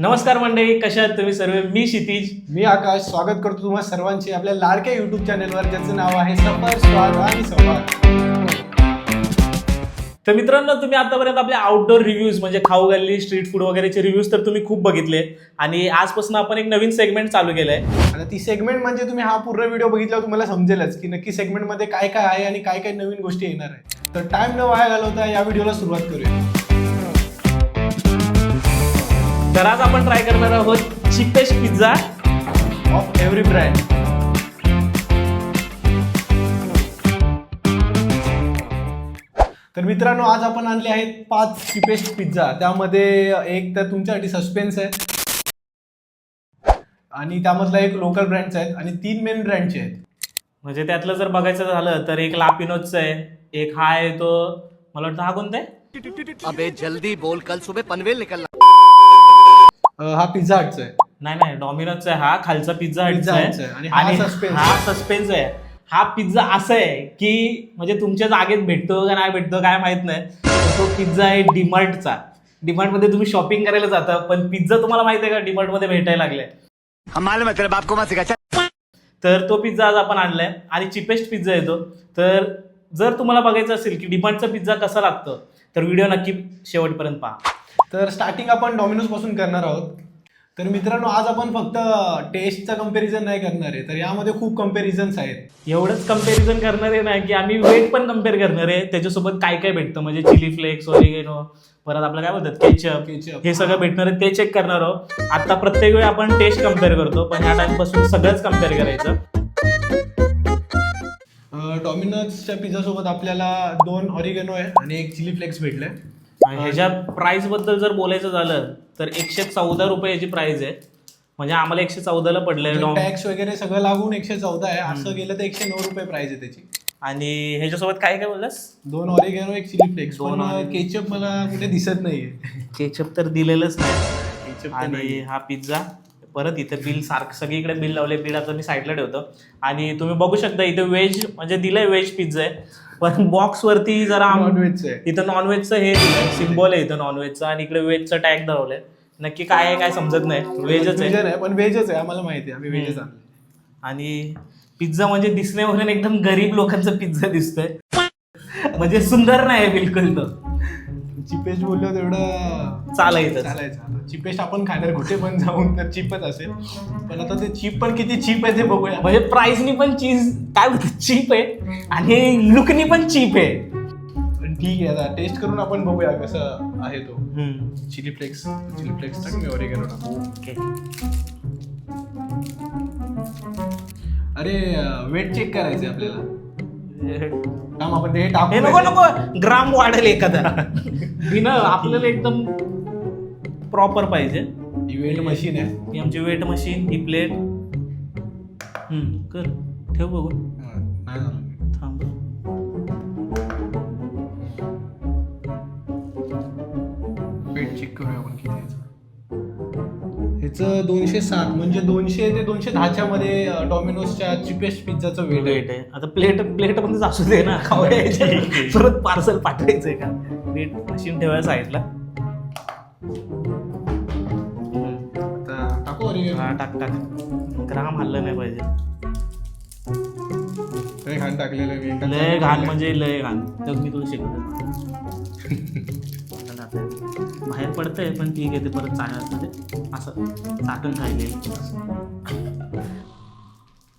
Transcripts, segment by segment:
नमस्कार मंडळी कशा आहात तुम्ही सर्व? मी क्षितिज. मी आकाश. स्वागत करतो तुम्हा सर्वांचे आपल्या लाडक्या युट्यूब चॅनलवर ज्याचं नाव आहे सफर स्वाद आणि संवाद. तर मित्रांनो तुम्ही आतापर्यंत आपले आउटडोर रिव्ह्यूज म्हणजे खाऊ गल्ली स्ट्रीट फूड वगैरेचे रिव्ह्यूज तर तुम्ही खूप बघितले. आणि आजपासून आपण एक नवीन सेगमेंट चालू केलंय. आता ती सेगमेंट म्हणजे तुम्ही हा पूर्ण व्हिडिओ बघितल्यावर तुम्हाला समजेलच की नक्की सेगमेंटमध्ये काय काय आहे आणि काय काय नवीन गोष्टी येणार आहे तर टाइम न वाया घालवता या व्हिडिओला सुरुवात करूया. तर आज आपण ट्राय करणार आहोत cheapest pizza of every brand तर मित्रांनो आज आपण आणले आहेत पाच चिपेस्ट पिझ्झा त्यामध्ये एक तर तुमच्यासाठी सस्पेन्स आहे. आणि त्यामधला एक लोकल ब्रँडचा आहेत आणि तीन मेन ब्रँडचे आहेत. म्हणजे त्यातलं जर बघायचं झालं तर एक लापिनोजचा आहे एक हा आहे तो. मला वाटतं हा कोणता आहे? अबे जल्दी बोल. कल सुबह पनवेल निकलना हा पिझ्झा हटचा आहे. नाही नाही डॉमिनोजचा आहे. हा खालचा पिझ्झा हटचा आहे. आणि हा हा. सस्पेन्स आहे. हा पिझ्झा असं आहे की म्हणजे तुमच्या जागेत भेटतो का नाही भेटतो काय माहीत नाही. तो पिझ्झा आहे डिमार्टचा डिमार्टमध्ये तुम्ही शॉपिंग करायला जाता पण पिझ्झा तुम्हाला माहीत आहे का डिमार्टमध्ये भेटायला लागलाय? है तेरे बाप को मत सिखा चल। तर तो पिझ्झा आज आपण आणलाय. आणि चिपेस्ट पिझ्झा येतो तर जर तुम्हाला बघायचं असेल की डिमार्टचा पिझ्झा कसा लागतो तर व्हिडिओ नक्की शेवटपर्यंत पहा. तर स्टार्टिंग आपण डॉमिनोजपासून करणार आहोत. तर मित्रांनो आज आपण फक्त टेस्टचा कंपॅरिझन नाही करणार आहे. तर यामध्ये खूप कम्पॅरिझन्स आहेत. एवढंच कंपॅरिझन करणार आहे ना की आम्ही वेट पण कंपेअर करणार आहे. त्याच्यासोबत काय काय भेटतं? म्हणजे चिली फ्लेक्स ऑरिगेनो परत आपलं काय बोलतात? Ketchup. हे सगळं भेटणार आहे. ते चेक करणार आहोत. आता प्रत्येक वेळी आपण टेस्ट कंपेअर करतो पण ह्या टाइमपासून सगळंच कंपेअर करायचं. डॉमिनोजच्या पिझ्झा सोबत आपल्याला दोन ऑरिगेनो आहे आणि एक चिली फ्लेक्स भेटले. आणि ह्याच्या प्राइसबद्दल जर बोलायचं झालं तर एकशे चौदा रुपये याची प्राइस आहे. म्हणजे आम्हाला एकशे चौदाला पडलंय डॉम. टॅक्स वगैरे सगळं लागून एकशे चौदा आहे. असं गेलं तर एकशे नऊ रुपये प्राइस आहे त्याची. आणि ह्याच्यासोबत काय काय बोललास? दोन ऑरिगेनो एक चिली फ्लेक्स दोन. केचप मला कुठे दिसत नाहीये. केचप तर दिलेलंच नाही. केचप आणि. हा पिझ्झा परत इथे बिल सारखं सगळीकडे बिल लावले बिल आता मी साईडला ठेवतो. आणि तुम्ही बघू शकता इथे व्हेज म्हणजे दिलंय व्हेज पिझ्झा आहे. पण बॉक्स वरती जरा नॉनव्हेजचं इथं नॉनव्हेजचं हे सिम्बॉल आहे इथं नॉनव्हेजचं आणि इकडे व्हेजचं टॅग धरवलंय. नक्की काय आहे काय समजत नाही. व्हेजच आहे. पण व्हेजच आहे. आम्हाला माहिती आहे. आम्ही व्हेजच. आणले आणि पिझ्झा म्हणजे दिसण्यावरून एकदम गरीब लोकांचा पिझ्झा दिसतोय. म्हणजे सुंदर नाही बिलकुल तो चिपेस्ट बोललो तेवढं चालायचं चालायचं. चिपेस्ट आपण खाणार कुठे पण जाऊन तर चिपच असेल. पण आता ते चिप पण किती चिप आहे ते बघूया. म्हणजे प्राइसनी पण चीज काय बोलतात चीप आहे आणि लुकनी पण चीप आहे. पण ठीक आहे आता टेस्ट करून आपण बघूया कसं आहे तो. चिली फ्लेक्स चिली फ्लेक्स टाक मी ऑरिगेनो टाकू. ओके अरे वेट चेक करायचे आपल्याला. थांब आपण ते टाकू हे नको. नको. ग्राम वाढेल एखादा. ही ना आपल्याला एकदम प्रॉपर पाहिजे. वेट मशीन आहे. ही आमची वेट मशीन ही प्लेट कर. ठेव बघू नाही झालं. ह्याचं दोनशे सात म्हणजे दोनशे ते दोनशे दहाच्या मध्ये डॉमिनोजच्या चिपेस्ट पिझ्झाचं वेट आहे. वेट आहे. आता प्लेट प्लेट मध्येच असू दे ना. खावयाचे परत पार्सल पाठवायचंय का? वेट मशीन ठेवायला साईडला टाकू हा टाक टाक. ग्राम हल्लं नाही पाहिजे. लय घाण टाकलेलं आहे मी. एका लय घाण म्हणजे लय घाण. तर मी तुला शिकवतो बाहेर पडतंय पण ठीक आहे ते परत चालत म्हणजे असं चाटून राहिले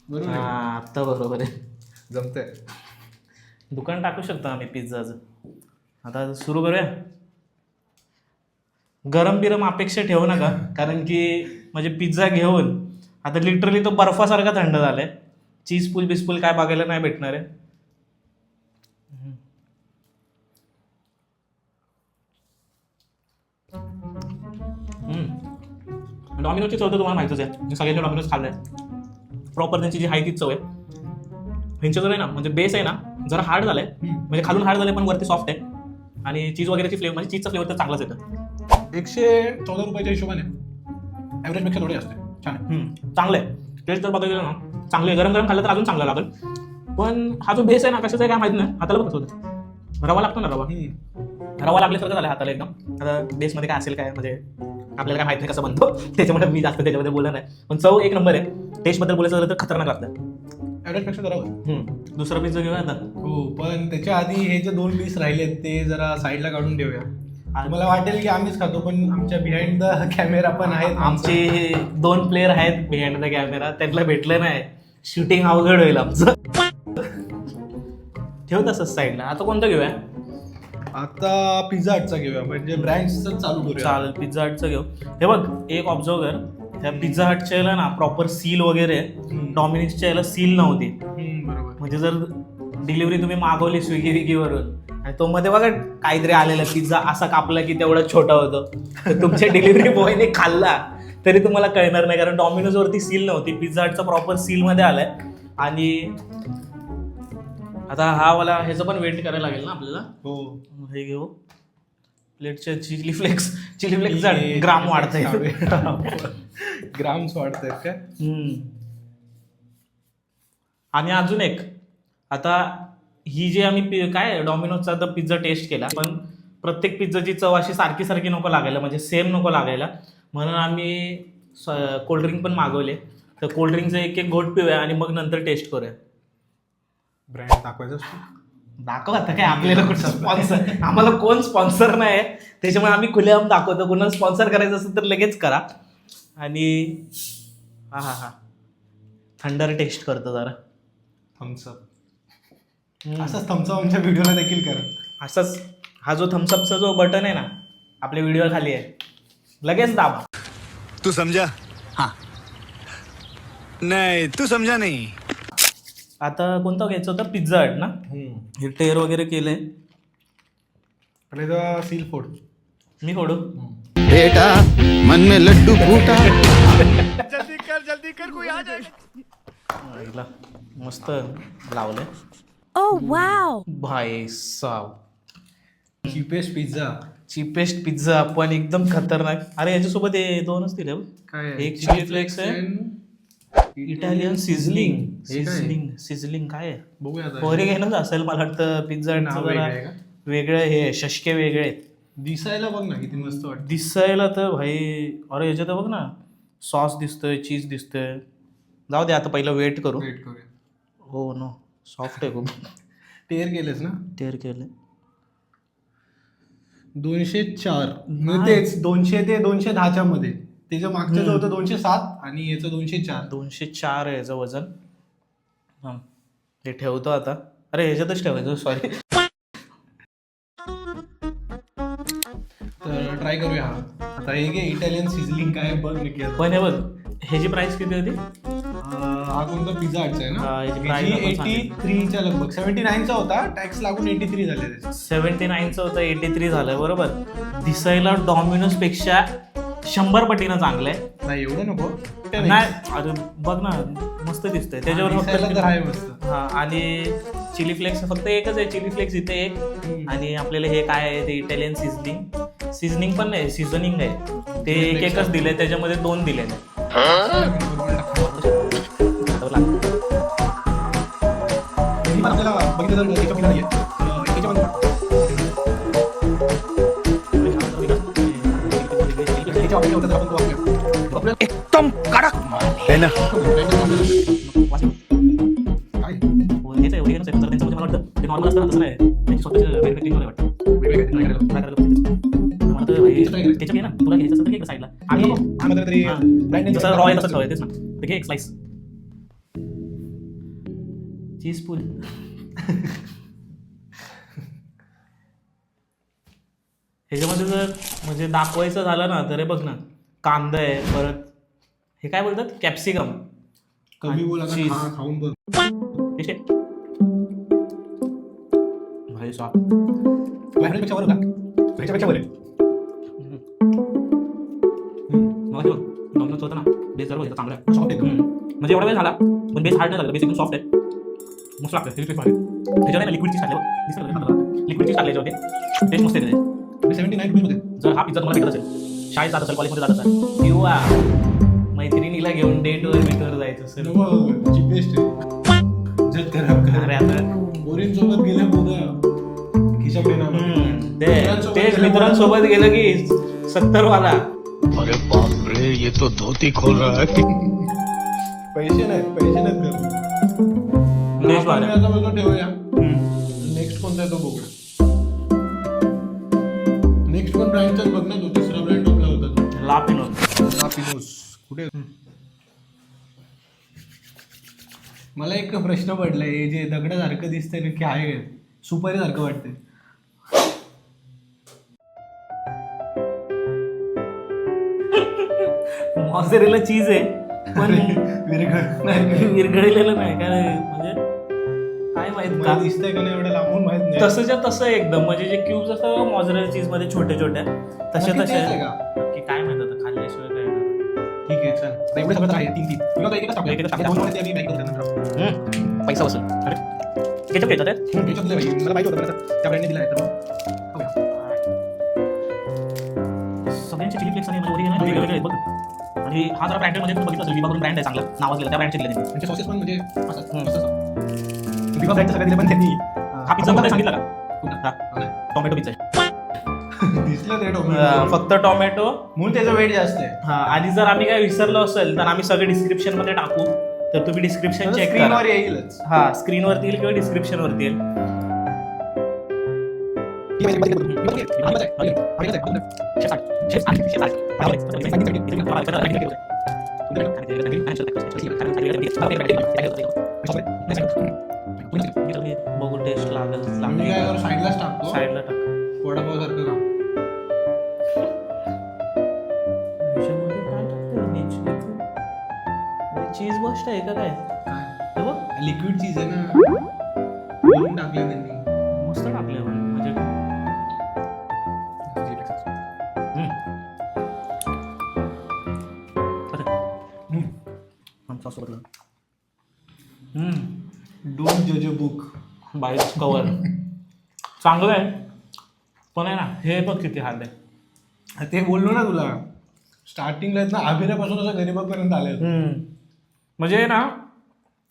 बरोबर आहे. आत्ता बरोबर आहे. जमतंय. दुकान टाकू शकतो आम्ही पिझ्झाचं आता सुरू करूया. गरम बिरम अपेक्षा ठेवू नका कारण की म्हणजे पिझ्झा घेऊन आता लिटरली तो बर्फासारखा थंड झालाय. चीज पूल बिस्पूल काय बघायला नाही भेटणार आहे. हम्म. डॉमिनोजची चव तर तुम्हाला माहितीच आहे. मी सगळ्यांचे डॉमिनोज खाल्लंय प्रॉपर त्यांची जी आहे तीच चव आहे. ह्यांचं जर आहे ना म्हणजे बेस आहे ना जरा हार्ड झालंय. म्हणजे खालून हार्ड झालंय पण वरती सॉफ्ट आहे. आणि चीज वगैरेची फ्लेवर म्हणजे चीजचा फ्लेवर तर चांगलाच येतं. एकशे चौदा रुपयाच्या हिशोबाने ॲव्हरेजपेक्षा थोडे असते छान चांगलं आहे. टेस्ट जर बघायला ना चांगलं गरम गरम खाल्लं तर अजून चांगलं लागेल. पण हा जो बेस आहे ना कशाचा आहे काय माहीत नाही. हाताला बघत होतं रवा लागतो ना रवा. रवा लागल्यासारखं झालं हाताला एकदम. आता बेसमध्ये काय असेल काय? म्हणजे आपल्याला काय माहीत नाही कसं बनतो. त्याच्यामुळे मी जास्त त्याच्यामध्ये बोलत नाही. पण चव एक नंबर आहे. टेस्टबद्दल बोलायचं झालं तर खतरनाक लागतं ऍव्हरेजपेक्षा जरा वर. हम्म. दुसरा पिझ्झा घेऊया आता. हो पण त्याच्या आधी हे जे दोन पीस राहिलेत ते जरा साईडला काढून ठेवूया. मला वाटेल की आम्हीच खातो पण आमच्या बिहाइंड द कॅमेरा पण आहेत. आमचे दोन प्लेअर आहेत बिहाइंड द कॅमेरा त्यांना भेटलं नाही. शूटिंग अवघड होईल आमचं. ठेव तसंच साईडला आता कोणतं घेऊया? आता पिझ्झा हटचा घेऊया म्हणजे ब्रँड्स चालू करूया. चालेल पिझ्झा हटचं घेऊ. हे बघ एक ऑब्झर्व कर त्या पिझ्झा हटच्या याला ना प्रॉपर सील वगैरे. डॉमिनिक्सच्या याला सील नव्हती. बरोबर. म्हणजे जर डिलिव्हरी तुम्ही मागवली स्विगी विगीवरून आणि तो मध्ये बघा काहीतरी आलेला पिझ्झा असा कापला की तेवढा छोटा होतो. तुमच्या डिलिव्हरी बॉयने खाल्ला. तरी तुम्हाला कळणार नाही कारण डॉमिनोज वरती सील नव्हती. पिझ्झा हटचा प्रॉपर सील मध्ये आलाय. आणि आता हा वाला ह्याचं पण वेट करायला लागेल ना आपल्याला? हो. हे घेऊ. प्लेटच्या chilli flakes chilli flakes gram वाढतंय. ग्राम्स वाढतायत काय हम्म. आणि अजून एक. आता ही जी आम्ही काय डॉमिनोजचा आता पिझ्झा टेस्ट केला पण प्रत्येक पिझ्झाची चव अशी सारखी सारखी नको लागायला म्हणजे सेम नको लागायला. म्हणून आम्ही कोल्ड्रिंक पण मागवले. तर कोल्ड्रिंकचं एक एक घोट पिऊया आणि मग नंतर टेस्ट करूया. ब्रँड दाखवायचं असतो? दाखव आता काय आपल्याला कुठं स्पॉन्सर आम्हाला कोण स्पॉन्सर नाही आहे त्याच्यामुळे आम्ही खुलेआम दाखवतो. कुणाला स्पॉन्सर करायचं असेल तर लगेच करा. आणि हा हा हा. थंडर टेस्ट करतो जरा. थम्सअप हम्म. असंच थम्सअप आमच्या व्हिडिओला देखील करा. असंच. हा जो थम्सअपचा जो बटन आहे ना आपल्या व्हिडिओ खाली आहे. लगेच दाबा. तू समझा. हाँ. नहीं तू समझा नहीं. आता कोणतं घ्यायचं होतं? पिझ्झा हट ना? हे टेर वगैरे केलंय. पहिले सील फोड. मी फोडू? बेटा मन में लड्डू फूटा। जल्दी कर जल्दी कर कोई आ जाए। हिला मस्त लावलंय. Oh, wow. भाई साव. चिपेस्ट पिझ्झा चिपेस्ट पिझ्झा पण एकदम खतरनाक. अरे याच्यासोबत हे दोनच दिले बघ. काय? एक चिली फ्लेक्स आहे. इटालियन सिझलिंग हे काय? सिझलिंग सिझलिंग काय आहे? बघूया आता. पोरे घेणंच असेल मला वाटतं. पिझ्झा नाव वेगळं आहे का? वेगळे हे शशके वेगळे आहेत. दिसायला बघ ना किती मस्त वाटत. दिसायला तर भाई अरे याच्यात बघ ना सॉस दिसतोय चीज दिसतोय. जाऊ दे आता पहिलं वेट करू. वेट करूया. हो नो सॉफ्ट आहे खूप. टेअर केलेस ना? टेअर केलं दोनशे चार. म्हणजे तेच दोनशे ते दोनशे दहाच्या मध्ये. त्याच्या मागचं होतं दोनशे सात आणि याचं दोनशे चार. दोनशे चार आहे याचं वजन. हां. हे ठेवतो आता. अरे ह्याच्यातच ठेवायचं सॉरी तर ट्राय करूया. हा आता हे घे इटालियन सिझलिंग काय बघ. पण हे बघ ह्याची प्राइस किती होती? हा कोणता पिझ्झा आहे हा, याची ना आपण एटी. थ्रीच्या लगभग सेव्हन्टी नाईनचा होता टॅक्स लागून एटी थ्री झाले त्याचे. सेव्हन्टी नाईनचं होतं एटी थ्री झालं बरोबर? दिसायला डॉमिनोजपेक्षा शंभर पटीनं चांगलं आहे. नाही एवढं नको. ते नाही. अरे बघ ना मस्त दिसतंय. त्याच्यावर दिसायला तर आहे फक्त मस्त. हा आणि चिली फ्लेक्स फक्त एकच आहे चिली फ्लेक्स इथे एक. हम्म. आणि आपल्याला हे काय आहे ते इटालियन सिझनिंग सिझनिंग पण नाही सिझनिंग आहे. ते एक एकच दिले त्याच्यामध्ये दोन दिले पण तर घे एक स्लाइस चीज पूल ह्याच्यामध्ये जर म्हणजे दाखवायचं झालं ना तर हे बघ ना कांदा आहे परत हे काय बोलतात? कॅप्सिकम कमी बोल आता Cheese. खा- खाऊन बघ. होता ह्याच्यापेक्षा आहे. हम्म. डॉमिनोज होतं ना. बेस जर होतं चांगलं आहे. Soft एकदम. हम्म. म्हणजे एवढा वेळ झाला पण बेस हार्ड नाही बेस एकदम सॉफ्ट आहे. मस्त लागतं त्याच्यावर ना लिक्विड चीज टाकले दिसतं लिक्विड चीज टाकले होते टेस्ट मस्त येते मी 79 रुपीजमध्ये. जर हा पिझ्झा तुम्हाला भेटत असेल शाळेत जात असेल कॉलेजमध्ये जात असेल किंवा मैत्रिणीला घेऊन डेटवर बिटवर जायचं. जग खराब कर. अरे आता पोरींसोबत गेल्या ते मित्रांसोबत तेच गेल्या मित्रांसोबत गेलं की सत्तर वाला बाप रे ये तो धोती खोल रहा है. पैसे नाहीत पैसे नाहीत आपण. आता ठेवूया. हम्म. नेक्स्ट कोणता आहे तो बघू नेक्स्ट पण ब्रँडचाच बघ ना तो तिसरा ब्रँड आपला होता. तो लापिनो लापिनोस. कुठे मला एक प्रश्न पडलाय हे जे दगडासारखं दिसतंय नक्की आहे काय सुपारी सारखं वाटतंय. मॉझरेला चीज आहे पण विरघळ. नाही विरघळलेलं नाही काय म्हणजे काय माहीत मला का? दिसतंय का नाही एवढं लांबून माहीत नाही. तसंच्या तसं एकदम म्हणजे जे क्यूब्स असतात मॉझरेला चीजमध्ये छोट्या छोट्या नक्की तसे तेच आहे आहे. का? नक्की काय माहीत ठीक आहे चल. एवढे सगळं आहे? तीन तीन. तुला आता एकच टाकूया. एकच टाकूया. दोन मध्ये आम्ही bag करूया नंतर. हम्म. पैसा वसूल अरे. केचप हम्म, याच्यातलं आहे भाई. मला माहिती होतं मला त्या ब्रँडने दिला आहे तर. सगळ्यांचे चिली फ्लेक्स आणि original वेगळे वेगळे आहेत बघ. आणि हा जरा ब्रँडेड म्हणजे बघितलं असेल विभागून ब्रँड आहे चांगला. नावाज गेला त्या ब्रँडचे दिले त्यांनी त्यांचे सॉसेस पण म्हणजे. विवा ब्रँडचं सगळं दिलं पण त्यांनी. हा पिझ्झा सांगितलं का. टोमॅटो पिझ्झा टोमॅटो फक्त टोमॅटो. म्हणून त्याचं वेट जास्त आहे. हा आणि जर आम्ही काय विसरलो असेल तर आम्ही सगळे डिस्क्रिप्शनमध्ये टाकू. तर तुम्ही डिस्क्रिप्शन चेक करा. स्क्रीनवर येईलच. हा स्क्रीन वरती येईल किंवा डिस्क्रिप्शन वरती येईल. चांगलं आहे. पण आहे ना हे बघ किती हाल आहे. ते बोललो ना तुला स्टार्टिंगला ना अभिनयापासून असं गरीबापर्यंत आले म्हणजे ना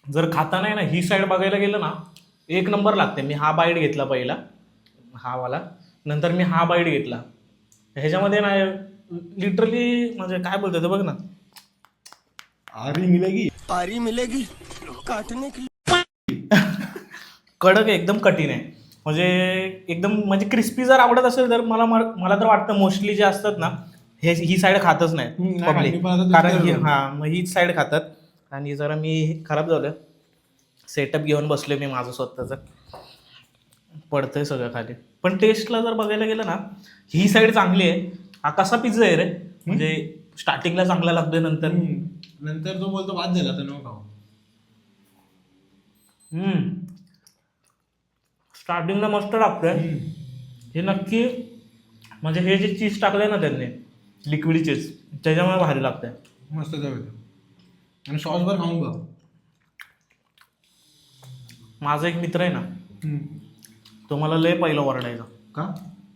जर खाता नाही ना ही साईड बघायला गेलं ना एक नंबर लागते. मी हा बाईट घेतला पहिला हा वाला. नंतर मी हा बाईट घेतला. ह्याच्यामध्ये ना लिटरली म्हणजे काय बोलतो ते बघ ना. आरी मिलेगी. पारी मिलेगी काटने की कडक आहे एकदम कठीण आहे. म्हणजे एकदम म्हणजे क्रिस्पी जर आवडत असेल तर मला मला तर वाटतं मोस्टली जे असतात ना हे ही साईड खातच नाही पब्लिक कारण की. हां मग हीच साईड खातात. आणि जरा मी खराब झालं सेटअप घेऊन बसलोय मी माझं स्वतःचं. पडतंय सगळं खाली. पण टेस्टला जर बघायला गेलं ना ही साईड चांगली आहे. हा कसा पिझ्झा आहे रे? म्हणजे स्टार्टिंगला चांगला लागतोय नंतर. नंतर तो बोलतो बाद झाला तर नको खाऊ. स्टार्टिंगला मस्त लागतंय हे नक्की म्हणजे हे जे चीज टाकलंय ना त्यांनी लिक्विड चीज त्याच्यामुळे भारी लागतंय. मस्त आणि सॉस वर खाऊन बघ. माझा एक मित्र आहे ना. तो मला लय पहिलं ओरडायचा का?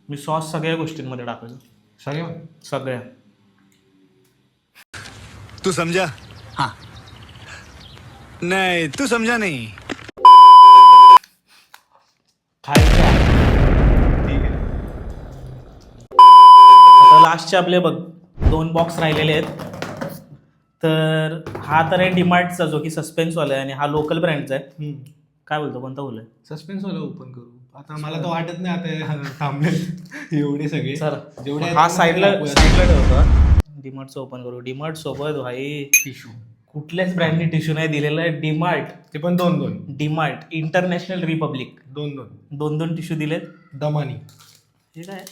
मी सॉस सगळ्या गोष्टींमध्ये टाकायचो. सगळ्या? सगळ्या. तू समझा हाँ. नहीं तू समझा नहीं. खायच्या ठीक आहे. आता लास्टचे आपले बघ दोन बॉक्स राहिलेले आहेत. तर हा तर आहे डिमार्टचा जो की सस्पेन्सवाला आहे आणि हा लोकल ब्रँडचा आहे. काय बोलतो कोणता बोलतोय? सस्पेन्स वाला ओपन करू. आता मला तर वाटत नाही आता थांबले एवढे सगळे. सर जेवढे हा साईडला. साईडला ठेवतो. डिमार्टचं ओपन करू. डिमार्ट सोबत भाई. टिश्यू कुठल्याच ब्रँडने टिश्यू नाही दिलेला आहे. डिमार्ट ते पण दोन दोन. डिमार्ट इंटरनॅशनल रिपब्लिक दोन दोन. दोन दोन टिश्यू दिलेत. दमानी. हे काय?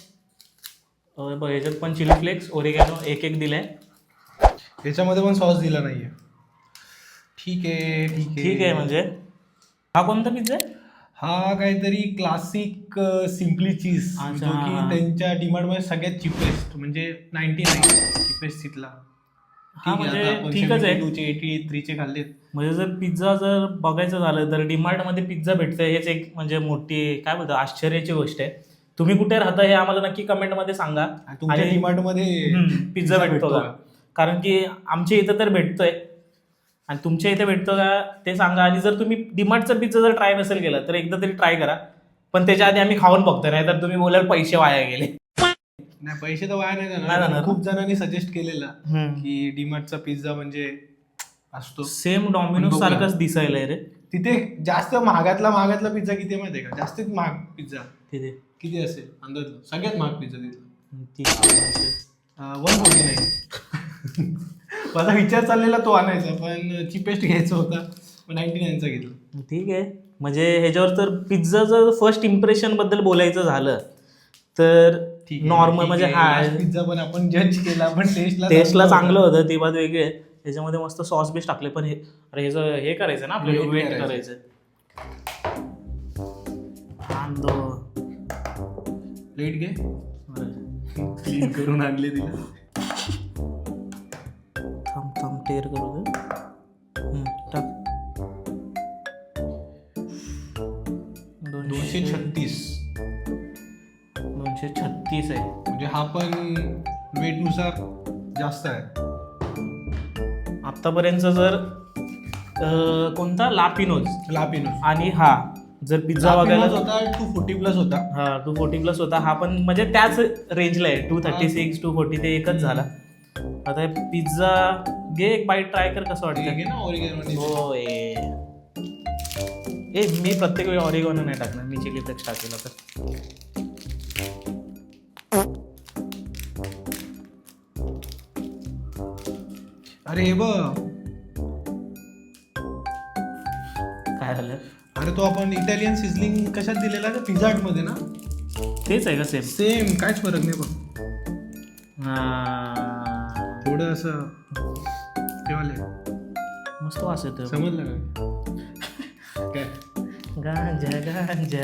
अं, बघ ह्याच्यात पण चिली फ्लेक्स ओरिगॅनो एक एक दिलाय. याच्यामध्ये पण सॉस दिला नाहीये. ठीक आहे ठीक आहे. ठीक आहे म्हणजे. हा कोणता पिझ्झा आहे? हा काहीतरी क्लासिक सिम्पली चीज अच्छा. जो की त्यांच्या डिमांडमध्ये सगळ्यात चिपेस्ट म्हणजे नाईन्टी नाईन चिपेस्ट तिथला. हा म्हणजे ठीकच आहे. एटी थ्रीचे खाल्लेत. म्हणजे जर पिझ्झा जर बघायचं झालं तर डिमार्टमध्ये पिझ्झा भेटतंय हेच एक म्हणजे मोठी काय बोलतो आश्चर्याची गोष्ट आहे. तुम्ही कुठे राहता हे आम्हाला नक्की कमेंटमध्ये सांगा. तुमच्या पिझ्झा भेटतो का? कारण की आमच्या इथं तर भेटतोय. आणि तुमच्या इथे भेटतो का ते सांगा. आणि जर तुम्ही डिमार्टचा पिझ्झा जर ट्राय नसेल केला तर एकदा तरी ट्राय करा. पण त्याच्या आधी आम्ही खाऊन बघतोय नाही तर तुम्ही बोलाल पैसे वाया गेले. नाही पैसे तर वाया नाही नाही जाणार जाणार. खूप जणांनी सजेस्ट केलेला. की डीमार्टचा पिझ्झा म्हणजे असतो. सेम डॉमिनोज बघूया. सारखंच दिसायला आहे रे. तिथे जास्त महागातला महागातला पिझ्झा किती आहे माहितीये का? जास्तीत महाग पिझ्झा तिथे. किती असेल? अंदाज. सगळ्यात महाग पिझ्झा तिथला ती म्हणजे वन फोर्टी नाईन माझा विचार चाललेला तो आणायचा पण चिपेस्ट घ्यायचा होता. नाईन्टी नाईनचा घेतला. ठीक आहे. म्हणजे ह्याच्यावर तर पिझ्झा जर फर्स्ट इम्प्रेशनबद्दल बोलायचं झालं. तर नॉर्मल म्हणजे हा. पिझ्झा पण आपण जज केला पण टेस्टला टेस्टला चांगलं होतं. ती बात वेगळी आहे. त्याच्यामध्ये मस्त सॉस बेस टाकले पण हे अरे ह्याचं हे करायचं ना आपल्याला वेट करायचं. प्लेट घे. क्लीन करून आणले तिला. थांब थांब टेर करू. छत्तीस आहे. म्हणजे हा पण वेटनुसार जास्त आहे. आतापर्यंत जर अं, कोणता? लापिनोज. लापिनोस आणि हा जर पिझ्झा वगैरे होता टू फोर्टी प्लस होता. हा टू फोर्टी प्लस होता. हा पण म्हणजे त्याच रेंजला आहे. Two thirty six two forty ते एकच झाला. आता पिझ्झा घे एक बाईट ट्राय कर कसं ठीक वाटतं आहे ना हो ए मी प्रत्येक वेळी ऑरिगॉनो नाही टाकणार. मी चिली फ्लेक्स टाकेल आता अरे हे बघ. काय झालं? अरे तो आपण इटालियन सिझलिंग कशात दिलेला का पिझ्झा मध्ये ना? तेच आहे का सेम सेम काहीच फरक नाही बघ. थोडं असं ठेवाले मस्त वास येतो समजलं का? काय गांजा गांजा.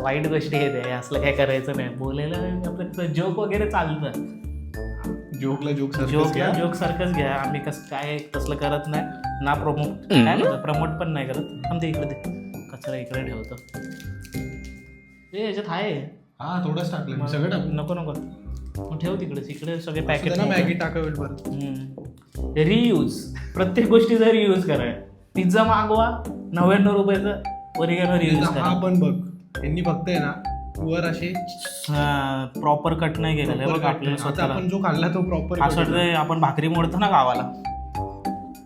वाईट गोष्टी हे, असलं काय करायचं नाही. बोलायला आपलं जोक वगैरे चालतं. जोकला जोक जोकला जोक सारखंच घ्या. आम्ही कसं काय तसलं करत नाही. ना प्रमोट काय म्हणतात प्रमोट पण नाही करत. आमच्या इकडे कचरा इकडे ठेवतो. ए याच्यात आहे. हा थोडंच टाकलं मी सगळं टाकलं नको नको. मग ठेव तिकडेच इकडे सगळे पॅकेट ना मॅगी टाकावेल परत. रियूज प्रत्येक गोष्टीचा रियूज करा. पिझ्झा मागवा. नव्याण्णव रुपयाचा ओरिगॅनो रियूज हा करा. पण बघ. यांनी फक्त आहे ना वर असे प्रॉपर कट नाही केलेलं आहे बघ आपल्याला आता स्वतःला आपण जो खाल्ला तो प्रॉपर असं वाटतं आपण भाकरी मोडतो ना गावाला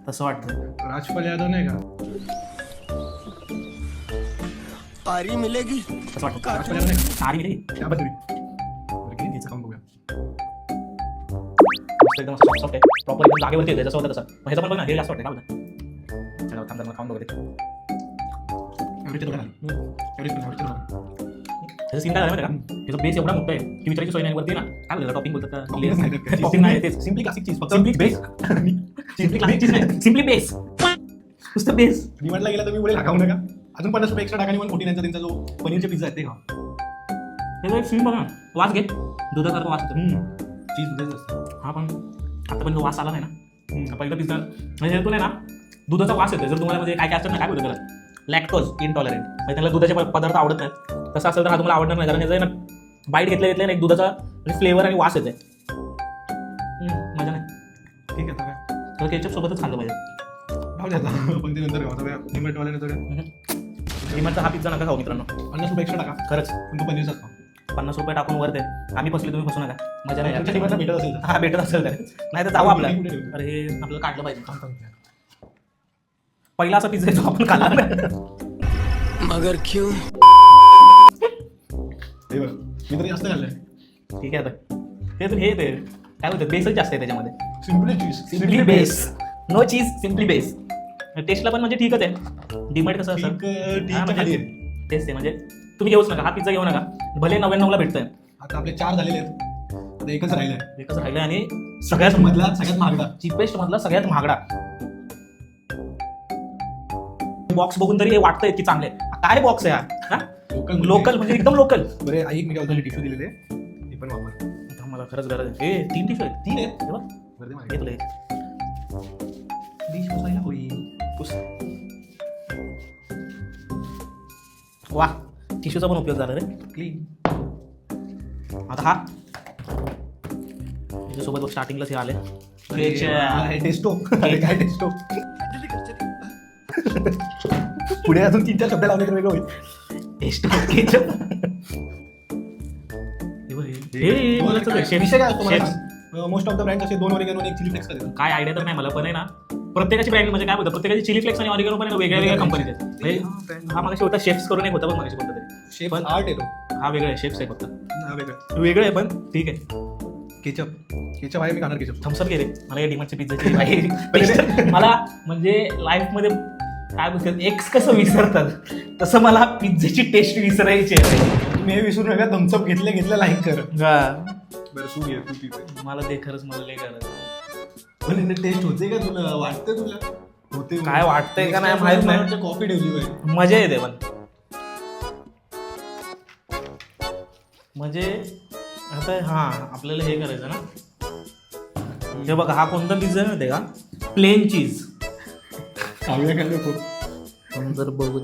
तसं वाटतं राजपाल यादव नाही का पारी मिलेगी तसं वाटतं राजपाल यादव नाही का? सारी रे त्या बाजूने. बरं, किती घ्यायचं? खाऊन बघूया. मस्त एकदम सॉफ्ट सॉफ्ट आहे प्रॉपर एकदम जागेवरती येते जसं होतं तसं मग ह्याचं पण बघ ना हे जास्त वाटतं का बघा चला थांब मला खाऊन बघते एवढीच. एवढीच एवढीच. त्याचं सीन काय झालं का त्याचं बेस एवढा मोठा आहे की विचारायची सोय नाही वरती ना काय बोलतात टॉपिंग बोलतात नाही का? टॉपिंग नाही तेच सिम्पली क्लासिक चीज फक्त simply base simply classic cheese नाही सिम्पली बेस नुसतं बेस डीमार्टला गेला तर मी बोलेल खाऊ नका अजून पन्नास रुपये एक्स्ट्रा टाका आणि फोर्टी नाईनचा त्यांचा जो पनीरचे पिझ्झा आहे ते खा एक सीन बघा वास घे दुधासारखा वास येतो चीज दुधाचं असतं हा पण आतापर्यंत वास आला नाही ना पहिलं पिझ्झा म्हणजे तुला ना दुधाचा वास येतो जर तुम्हाला म्हणजे काय काय असतं ना काय बोलतो लॅक्टोज इनटॉलरंट म्हणजे त्याला दुधाचे पदार्थ आवडत नाहीत तसं असेल तर हा तुम्हाला आवडणार नाही. कारण याचं ना बाईट घेतल्या घेतल्या ना एक दुधाचा फ्लेवर आणि वास येते मजा नाही. ठीक आहे तर केचप सोबतच खाल्लं पाहिजे. आपण ते नंतर हा पिझ्झा नका खाऊ मित्रांनो. पन्नास रुपये एक्स्ट्रा टाका. खरंच. पण तो पनीरचाच खा पन्नास रुपये टाकून वरते आम्ही फसले तुम्ही फसू नका. मजा नाही भेटत असेल. हा भेटत असेल तर. नाही तर जाऊ आपला ठेवलं? अरे हे आपल्याला काढलं पाहिजे. पहिला असा पिझ्झा जो आपण खाल्ला नाही. मगर क्यों? हे बघ मी तर जास्त खाल्लंय. ठीक आहे आता. ते तर हे ते काय होतं बेसच जास्त आहे त्याच्यामध्ये. Simply cheese simply base no cheese simply base टेस्टला पण म्हणजे ठीकच आहे. डिमांड कसं असं ठीक हा, ठीक म्हणजे खाली आहे. तेच ते म्हणजे तुम्ही घेऊच नका. हा पिझ्झा घेऊ नका. भले नव्याण्णवला भेटतंय. आता आपले चार झालेले आहेत. आता एकच राहिलंय. एकच राहिलं आणि सगळ्यात मधला सगळ्यात महागडा. चिपेस्ट मधला सगळ्यात महागडा. बॉक्स बघून तरी हे वाटतंय की चांगले काय बॉक्स आहे हा? लोकल म्हणजे एकदम लोकल बरे आई एक मी काय टिश्यू दिलेले. ते पण वापर मला खरंच गरज आहे. ए तीन टिश्यू आहेत. तीन? आहेत बघ, बरं ते मागे. तुला एक. डिश पुसायला होईल. पुस. वा टिश्यूचा पण उपयोग झाला रे. क्लीन आता हा. सोबत स्टार्टिंगलाच हे आले. टेस्टो अरे काय टेस्टो पुढे अजून तीन चार शब्द लावले तर वेगळं होईल. टेस्ट केचप हे मला मोस्ट ऑफ द ब्रँड असे दोन ओरिगेनो आणि एक चिली फ्लेक्स देतात काय आयडिया तर नाही मला पण आहे ना. प्रत्येकाची ब्रँड म्हणजे काय होतं? प्रत्येकाची चिली फ्लेक्स आणि ऑरिगेनो पण वेगळ्या वेगळ्या कंपनीचे म्हणजे हा मागाशी होता शेफ्स करून एक होता बघ मागाशी कोणता तरी. शेफ पण- आर्ट येतो हा वेगळा आहे शेफ्स आहे फक्त. हा वेगळं. वेगळं आहे पण ठीक आहे. केचप केचप आहे मी खाणार केचप थम्सअप रे मला या डिमांडच्या पिझ्झाची मला म्हणजे लाईफमध्ये काय बोलतात एक्स कसं विसरतात? तसं मला पिझ्झाची टेस्ट विसरायची आहे. तुम्ही हे विसरू नका थम्सअप घेतले घेतलं लाईक कर. हा. बरं तू घे तू पिझ्झा मला ते खरंच मला लय करायचं पण टेस्ट होते का तुला? वाटतं तुला? होते काय वाटतंय का नाही माहीत नाही. कॉफी ठेवली पाहिजे मजा येते पण. म्हणजे आता हा आपल्याला हे करायचं ना. हे बघा हा कोणता पिझ्झा आहे माहिती का? प्लेन चीज खाऊया खाल्लं खूप जर बघू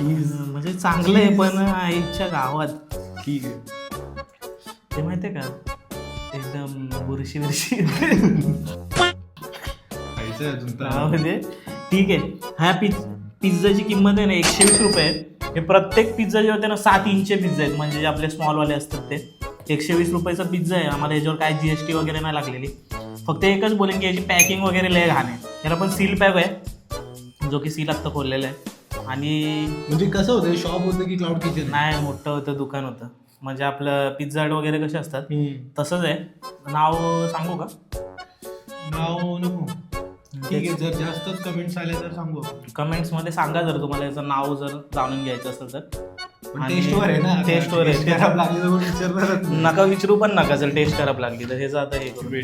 म्हणजे चांगलं आहे पण आईच्या गावात ठीक आहे ते माहिती आहे का? एकदम बुरशी बुरशी. खायचं अजून तर म्हणजे ठीक आहे. ह्या पिझ पिझ्झाची किंमत आहे ना एकशे वीस रुपये आहे. हे प्रत्येक पिझ्झा जे होते ना सात इंचचे पिझ्झा आहेत. म्हणजे जे आपले स्मॉलवाले असतात ते. एकशे वीस रुपयाचा पिझ्झा आहे. आम्हाला याच्यावर काय जी एस टी वगैरे नाही लागलेली. फक्त एकच बोलेन की याची पॅकिंग वगैरे लय घाण आहे. याला पण सील पॅक आहे. जो की सील आत्ता खोललेला आहे. आणि म्हणजे कसं होतं शॉप होतं की क्लाउड किचन नाही मोठं होतं दुकान होतं. म्हणजे आपलं पिझ्झा वगैरे कसे असतात तसंच आहे. नाव सांगू का? नाव नको. ठीक आहे जर जास्तच कमेंट्स आले तर सांगू. कमेंट्समध्ये सांगा जर तुम्हाला याचं नाव जर जाणून घ्यायचं असेल तर. टेस्टवर आहे ना टेस्टवर आहे. टेस्ट खराब लागली तर कोणी विचारणारच नाही. नका विचारू पण नका जर टेस्ट खराब लागली तर हे आता हे करू.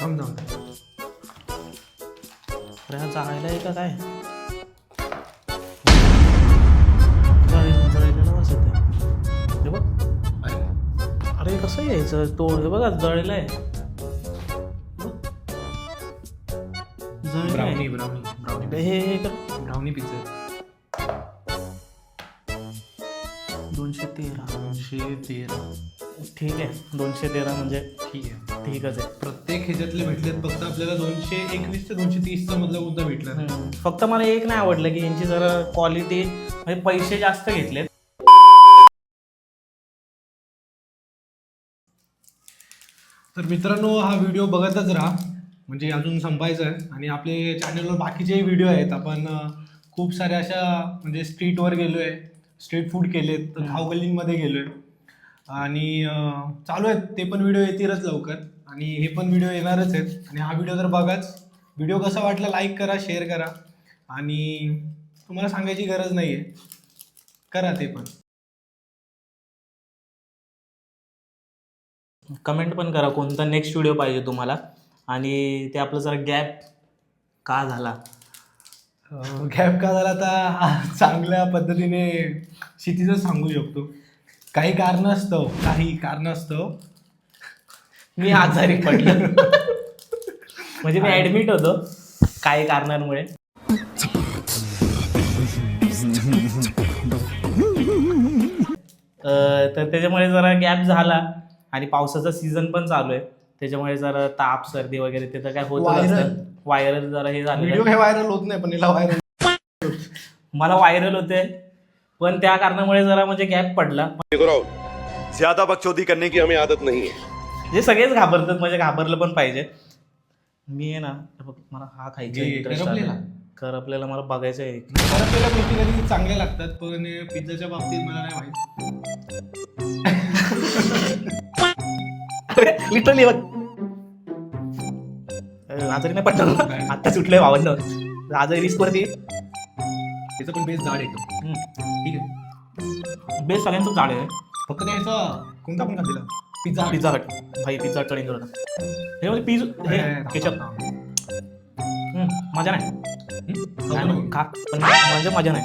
थांब थांब. अरे हा जायला आहे का काय वास येतोय. हे बघ अरे, कसं यायचं तो हे बघा जळलेलं आहे ब्राउनी हे हे पिझ्झा. दोनशे तेरा. दोनशे तेरा. ठीक आहे. दोनशे तेरा म्हणजे ठीक आहे. ठीकच आहे. प्रत्येक ह्याच्यातले भेटलेत फक्त आपल्याला दोनशे एकवीस ते दोनशे तीसचा मधला कोणता भेटला. नाही. हम्म. फक्त मला एक नाही आवडलं की यांची जरा क्वालिटी म्हणजे पैसे जास्त घेतलेत. तर मित्रांनो हा व्हिडिओ बघतच राहा. म्हणजे अजून संपायचं आहे. आणि आपले चॅनलवर बाकीचेही व्हिडिओ आहेत. आपण खूप साऱ्या अशा म्हणजे स्ट्रीटवर गेलो आहे स्ट्रीट फूड केलेत. तर खाऊगल्लींमध्ये गेलो आहे आणि चालू आहेत. ते पण व्हिडिओ येतीलच लवकर. आणि हे पण व्हिडिओ येणारच आहेत. आणि हा व्हिडिओ तर बघाच व्हिडिओ कसा वाटला लाईक करा शेअर करा. आणि तुम्हाला सांगायची गरज नाही आहे करा ते पण. कमेंट पण करा. कोणता नेक्स्ट व्हिडिओ पाहिजे तुम्हाला? आणि ते आपलं जरा गॅप का झाला? गॅप का झाला तर चांगल्या पद्धतीने क्षितीच सांगू शकतो. काही कारणास्तव काही कारणास्तव मी आजारी पडलो. म्हणजे मी ऍडमिट होतो काही कारणांमुळे. तर त्याच्यामुळे जरा गॅप झाला आणि पावसाचा सीझन पण चालू आहे. त्याच्यामुळे जरा ताप सर्दी वगैरे ते तर काय होत Viral. व्हायरल जरा हे झालं काही व्हायरल होत नाही पण याला व्हायरल मला व्हायरल होते. पण त्या कारणामुळे जरा म्हणजे गॅप पडला. ज्यादा बकचोदी करने की हमें आदत नहीं है। जे सगळेच घाबरतात म्हणजे घाबरलं पण पाहिजे. मी आहे ना हे बघ, मला हा खायचा जे इंटरेस्ट करपलेला? कर आपल्याला मला बघायचं आहे. आपल्याला गोष्टी कधी चांगल्या लागतात पण पिझ्झाच्या बाबतीत मला नाही माहीत. लिटरली आजारी नाही पडणार. नाही. आता सुटलंय भावंड आजारी रिस्क वरती. त्याचं पण बेस जाड येतो ठीक आहे. बेस्ट सगळ्यांचं झाड आहे. फक्त ते ह्याचा कोणता पण खाल्लेला पिझ्झा पिझ्झा हट. भाई पिझ्झा ट्रेन करत हे म्हणजे पिझ्झा हे केचप मजा नाही. आणि खा. पण म्हणजे मजा नाही.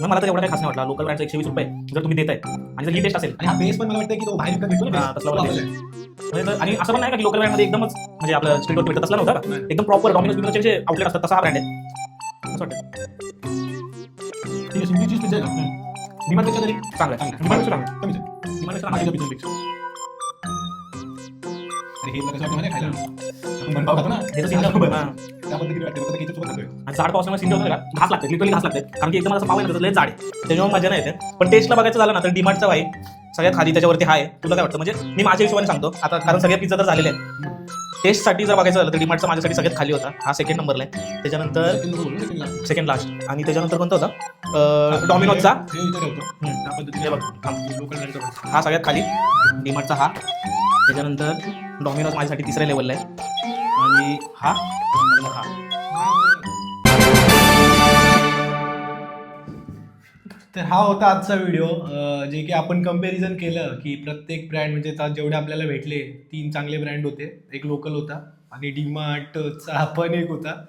मग मला तर एवढं काही खास नाही वाटला. लोकल ब्रँडचा एकशे वीस रुपये जर तुम्ही देताय आणि जर ही टेस्ट असेल. आणि हा बेस पण मला वाटतं की तो बाहेर विकत भेटतो ना हा, तसला वाला तो म्हणजे तर- आणि असं पण नाही का की लोकल ब्रँडमध्ये एकदमच म्हणजे आपलं स्ट्रीटवर भेटत असला नव्हता का. एकदम प्रॉपर डॉमिनोज बिमिनोजचे जे आउटलेट असतात तसा हा ब्रँड आहे. असं वाटतं ठीक आहे सिम्पली चीज पिझ्झा आहे ना डिमांडपेक्षा तरी चांगलं आहे. डिमांडपेक्षा चांगलं कमीच आहे डिमांडपेक्षा चांगलं आहे पिझ्झापेक्षा. तर हे कसं वाटतं माहिती आहे खायला? आपण बनपाव खातो ना. हे तर सिंगल आहे, हा. वाटते? फक्त खातोय आणि झाड पावसामुळे सिंगल होतं का? घास लागते लिटरली घास लागते. कारण की एकदम असं पाव लय आहे. त्याच्यामुळे मजा नाही येते. पण टेस्टला बघायचं झालं ना तर डिमार्टचा भाई सगळ्यात खाली त्याच्यावरती हाय तुला काय वाटतं? म्हणजे मी माझ्या हिशोबाने सांगतो. आता कारण सगळे पिझ्झा तर झालेले आहेत. टेस्टसाठी जर बघायचं झालं तर डिमार्टचा माझ्यासाठी सगळ्यात खाली होता. हा सेकंड नंबरला आहे त्याच्यानंतर. सेकंड लास्ट आणि त्याच्यानंतर कोणता होता? डॉमिनोजचा. हा सगळ्यात खाली. डिमार्टचा हा. त्याच्यानंतर डॉमिनोज माझ्यासाठी तिसऱ्या लेवलला आहे. आणि हा? आणि हा तर हा होता आजचा व्हिडिओ जे की आपण कंपॅरिझन केलं की प्रत्येक ब्रँड म्हणजे जेवढे आपल्याला भेटले तीन चांगले ब्रँड होते एक लोकल होता आणि डीमार्टचा पण एक होता.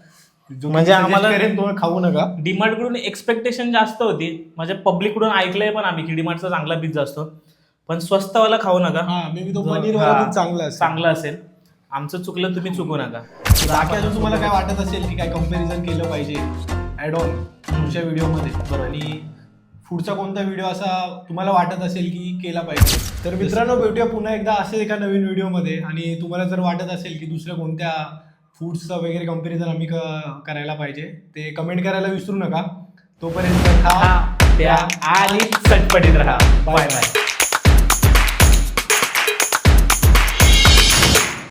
जो म्हणजे आम्हाला- खाऊ नका. डीमार्टकडून एक्सपेक्टेशन जास्त होती. म्हणजे पब्लिककडून ऐकलंय पण आम्ही की डीमार्टचा चांगला पिझ्झा असतो. पण स्वस्तवाला खाऊ नका. हा मे बी तो पनीर चांगला चांगला असेल. आमचं चुकलं तुम्ही चुकू नका. बाकी अजून तुम्हाला काय वाटत असेल की काय कंपॅरिझन केलं पाहिजे? ऍड ऑन पुढच्या व्हिडिओमध्ये आणि पुढचा कोणता व्हिडिओ असा तुम्हाला वाटत असेल की केला पाहिजे? तर मित्रांनो भेटूया पुन्हा एकदा असेच एका नवीन व्हिडिओमध्ये आणि तुम्हाला जर वाटत असेल की दुसऱ्या कोणत्या फूड्सचं वगैरे कंपॅरिझन आम्ही क- करायला पाहिजे ते कमेंट करायला विसरू नका. तोपर्यंत खा प्या आणि चटपटीत राहा. Bye bye